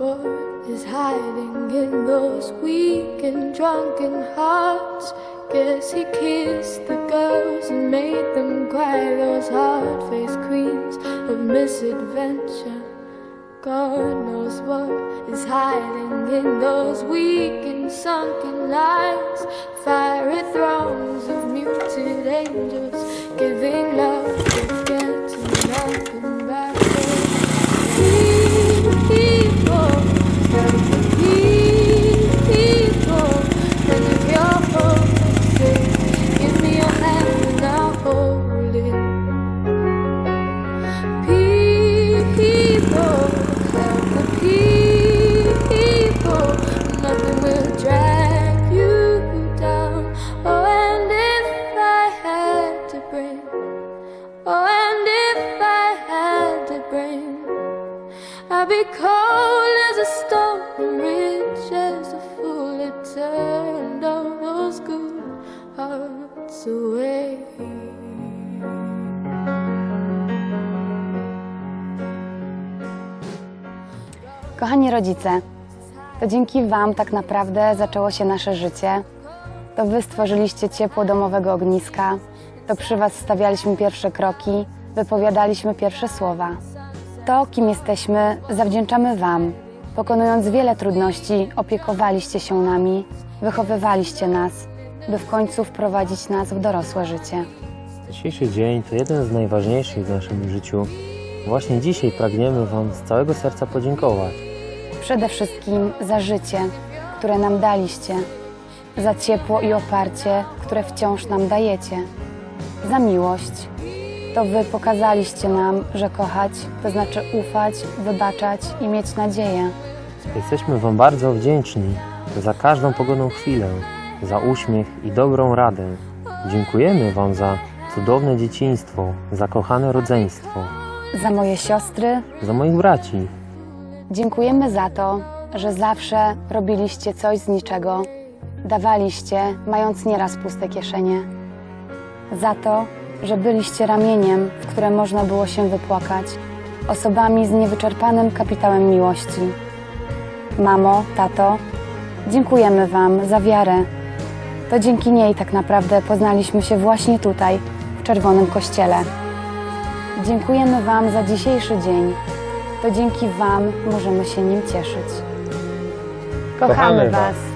what is hiding in those weak and drunken hearts. Guess he kissed the girls and made them cry, those hard faced queens of misadventure. God knows what is hiding in those weak and sunken lines. Fiery throngs of muted angels giving be cold as a stone rich as a fool. It turned all those good hearts away. Kochani rodzice, to dzięki Wam tak naprawdę zaczęło się nasze życie. To Wy stworzyliście ciepło domowego ogniska, to przy Was stawialiśmy pierwsze kroki, wypowiadaliśmy pierwsze słowa. To, kim jesteśmy, zawdzięczamy Wam. Pokonując wiele trudności, opiekowaliście się nami, wychowywaliście nas, by w końcu wprowadzić nas w dorosłe życie. Dzisiejszy dzień to jeden z najważniejszych w naszym życiu. Właśnie dzisiaj pragniemy Wam z całego serca podziękować. Przede wszystkim za życie, które nam daliście, za ciepło i oparcie, które wciąż nam dajecie, za miłość. To Wy pokazaliście nam, że kochać to znaczy ufać, wybaczać i mieć nadzieję. Jesteśmy Wam bardzo wdzięczni za każdą pogodną chwilę, za uśmiech i dobrą radę. Dziękujemy Wam za cudowne dzieciństwo, za kochane rodzeństwo, Za moje siostry za moich braci. dziękujemy za to, że zawsze robiliście coś z niczego, dawaliście, mając nieraz puste kieszenie. Za to, że byliście ramieniem, w które można było się wypłakać, osobami z niewyczerpanym kapitałem miłości. Mamo, tato, dziękujemy Wam za wiarę. To dzięki niej tak naprawdę poznaliśmy się właśnie tutaj, w Czerwonym Kościele. Dziękujemy Wam za dzisiejszy dzień. To dzięki Wam możemy się nim cieszyć. Kochamy, Kochamy Was. was.